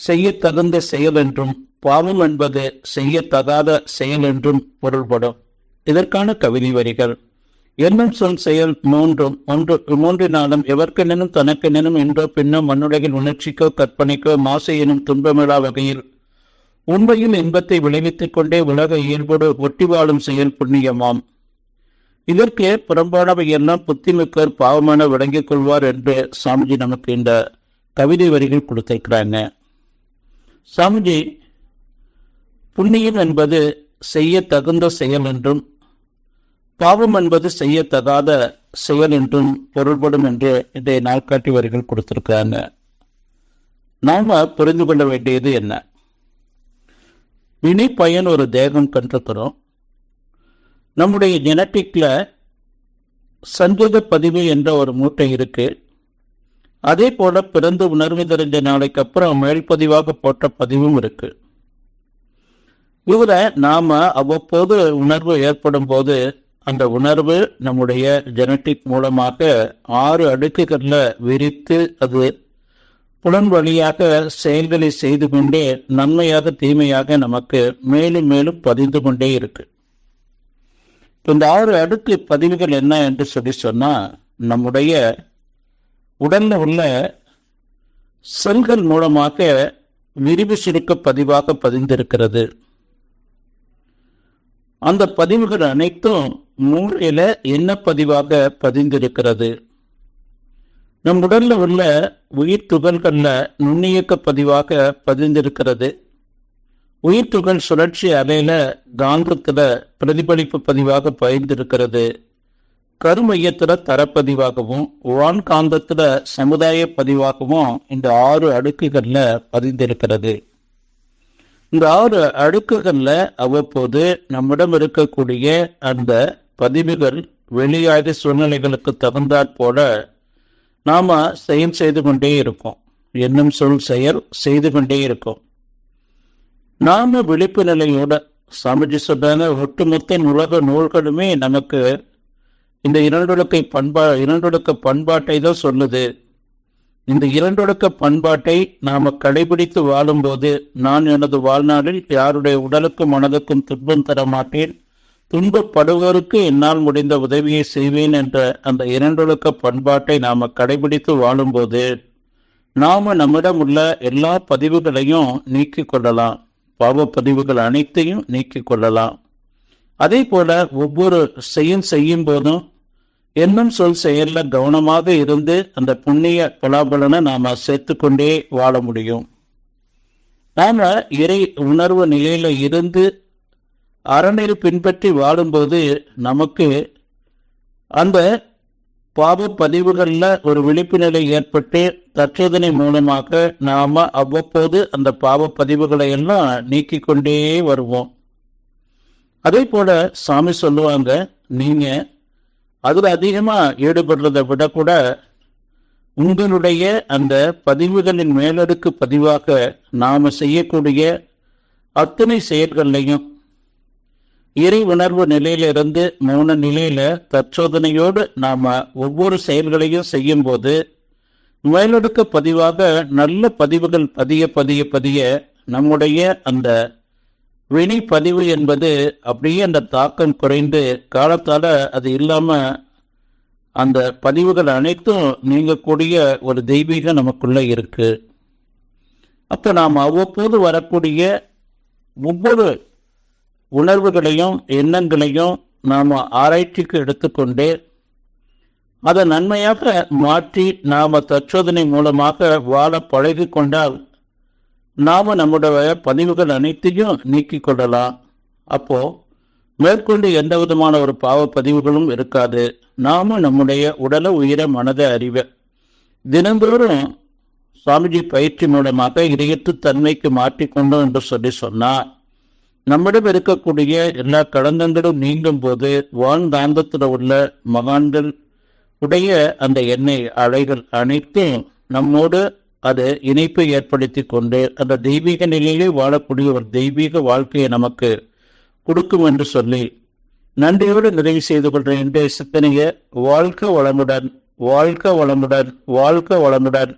செய்யத் தகுந்த செயல் என்றும் பாவம் என்பது செய்யத்தகாத செயல் என்றும் பொருள்படும். இதற்கான கவிதை வரிகள். எண்ணம் சொல் செயல் மூன்றும் ஒன்று மூன்றினாலும் எவர்க்கெனும் தனக்கெனும் என்றோ பின்னோ மண்ணுலகில் உணர்ச்சிக்கோ கற்பனைக்கோ மாசு எனும் துன்பமிழா வகையில். உண்மையில் இன்பத்தை விளைவித்துக் கொண்டே உலக இயல்போடு ஒட்டி வாழும் செயல் புண்ணியமாம். இதற்கே புறம்பானவை எல்லாம் புத்திமிக்கர் பாவமான விளங்கிக் கொள்வார் என்று சாமிஜி நமக்கு இந்த கவிதை வரிகள் கொடுத்திருக்கிறாங்க. சாமிஜி புண்ணியம் என்பது செய்ய தகுந்த செயல் என்றும் பாவம் என்பது செய்யத்தகாத செயல் என்றும் பொருள்படும் என்று இன்றைய நாட்காட்டி வரிகள் கொடுத்திருக்கிறாங்க. நாம புரிந்து கொள்ள வேண்டியது என்ன? வினை பயன் ஒரு தேகம் கண்டிருக்கிறோம். நம்முடைய ஜெனட்டிக்ல சஞ்சத பதிவு என்ற ஒரு மூட்டை இருக்கு. அதே போல பிறந்து உணர்வு தெரிஞ்ச நாளைக்கு அப்புறம் மேல்பதிவாக போட்ட பதிவும் இருக்கு. இதுல நாம அவ்வப்போது உணர்வு ஏற்படும் போது அந்த உணர்வு நம்முடைய ஜெனட்டிக் மூலமாக ஆறு அடுக்குகள்ல விரித்து அது புலன் வழியாக செயல்களை செய்து கொண்டே நன்மையாக தீமையாக நமக்கு மேலும் மேலும் பதிந்து கொண்டே இருக்கு. இந்த ஆறு அடுக்கு பதிவுகள் என்ன என்று சொல்லி சொன்னா நம்முடைய உடல்ல உள்ள செல்கள் மூலமாக விரிவு சுருக்க பதிவாக பதிந்திருக்கிறது. அந்த பதிவுகள் அனைத்தும் மூளையில என்ன பதிவாக பதிந்திருக்கிறது? நம் உடல்ல உள்ள உயிர் துகள்கள்ல நுண்ணியக்க பதிவாக பதிந்திருக்கிறது. உயிர் துகள் சுழற்சி அலையில காந்தத்துல பிரதிபலிப்பு பதிவாக பதிந்திருக்கிறது கருமையத்துல தரப்பதிவாகவும் உழான் காந்தத்துல சமுதாய பதிவாகவும் இந்த ஆறு அடுக்குகள்ல பதிந்திருக்கிறது. இந்த ஆறு அடுக்குகள்ல அவ்வப்போது நம்மிடம் இருக்கக்கூடிய அந்த பதிவுகள் வெளியாத சூழ்நிலைகளுக்கு தகுந்தாற் போல நாம செயல் செய்து கொண்டே இருக்கோம். என்னும் சொல் செயல் செய்து கொண்டே இருக்கோம். நாம விழிப்பு நிலையோட சாமிஜி சொல்றாங்க ஒட்டுமொத்த உலக நூல்களுமே நமக்கு இந்த இரண்டொழுக்கை பண்பா இரண்டொழுக்க பண்பாட்டை தான் சொல்லுது. இந்த இரண்டொழுக்க பண்பாட்டை நாம கடைபிடித்து வாழும்போது நான் எனது வாழ்நாளில் யாருடைய உடலுக்கும் மனதுக்கும் துன்பம் தர மாட்டேன். துன்பப்படுவோருக்கு என்னால் முடிந்த உதவியை செய்வேன் என்ற அந்த இரண்டொழுக்க பண்பாட்டை நாம கடைபிடித்து வாழும்போது நாம நம்மிடம் உள்ள எல்லா பதிவுகளையும் நீக்கிக் கொள்ளலாம். பாவ பதிவுகள் அனைத்தையும் நீக்கிக் கொள்ளலாம். அதே போல ஒவ்வொரு செயல் செய்யும் போதும் என்னும் சொல் செயல்ல கவனமாக இருந்து அந்த புண்ணிய பலாபலனை நாம சேர்த்துக்கொண்டே வாழ முடியும். நாம இறை உணர்வு நிலையில இருந்து அறநீர் பின்பற்றி வாழும்போது நமக்கு அந்த பாவ பதிவுகளில் ஒரு விழிப்பு நிலை ஏற்பட்டு தற்றதனை மூலமாக நாம அவ்வப்போது அந்த பாவ பதிவுகளை எல்லாம் நீக்கிக் கொண்டே வருவோம். அதே போல சாமி சொல்லுவாங்க நீங்க அதுல அதிகமா ஈடுபடுறதை விட கூட உங்களுடைய அந்த பதிவுகளின் மேலடுக்கு பதிவாக நாம செய்யக்கூடிய அத்தனை செயல்கள்லையும் இறை உணர்வு நிலையிலிருந்து மௌன நிலையில தற்சோதனையோடு நாம ஒவ்வொரு செயல்களையும் செய்யும் போது மேலடுக்க பதிவாக நல்ல பதிவுகள் பதிய பதிய பதிய நம்முடைய அந்த வினை பதிவு என்பது அப்படியே அந்த தாக்கம் குறைந்து காலத்தால அது இல்லாம அந்த பதிவுகள் அனைத்தும் நீங்கக்கூடிய ஒரு தெய்வீகம் நமக்குள்ள இருக்கு. அப்ப நாம் அவ்வப்போது வரக்கூடிய ஒவ்வொரு உணர்வுகளையும் எண்ணங்களையும் நாம் ஆராய்ச்சிக்கு எடுத்துக்கொண்டு அதை நன்மையாக மாற்றி நாம் தற்சோதனை மூலமாக வாழ பழகி கொண்டால் நாம நம்முடைய பதிவுகள் அனைத்தையும் நீக்கிக் கொள்ளலாம். அப்போ மேற்கொண்டு எந்த விதமான ஒரு பாவ பதிவுகளும் இருக்காது. நாம நம்முடைய உடல உயிர மனத அறிவை. தினந்தோறும் சுவாமிஜி பயிற்சி மூலமாக இதயத்து தன்மைக்கு மாற்றிக்கொண்டோம் என்று சொல்லி சொன்னார். நம்மிடம் இருக்கக்கூடிய எல்லா கடந்தங்களும் நீங்கும் போது வாழ்ந்தாந்தத்தில் உள்ள மகான்கள் உடைய அந்த எண்ணெய் அலைகள் அனைத்தும் நம்மோடு அது இணைப்பை ஏற்படுத்தி கொண்டு அந்த தெய்வீக நிலையிலே வாழக்கூடிய ஒரு தெய்வீக வாழ்க்கையை நமக்கு கொடுக்கும் என்று சொல்லி நன்றியோடு நிறைவு செய்து கொள்ற இன்றைய சிந்தனையை வாழ்க வளமுடன் வாழ்க வளமுடன் வாழ்க வளமுடன்.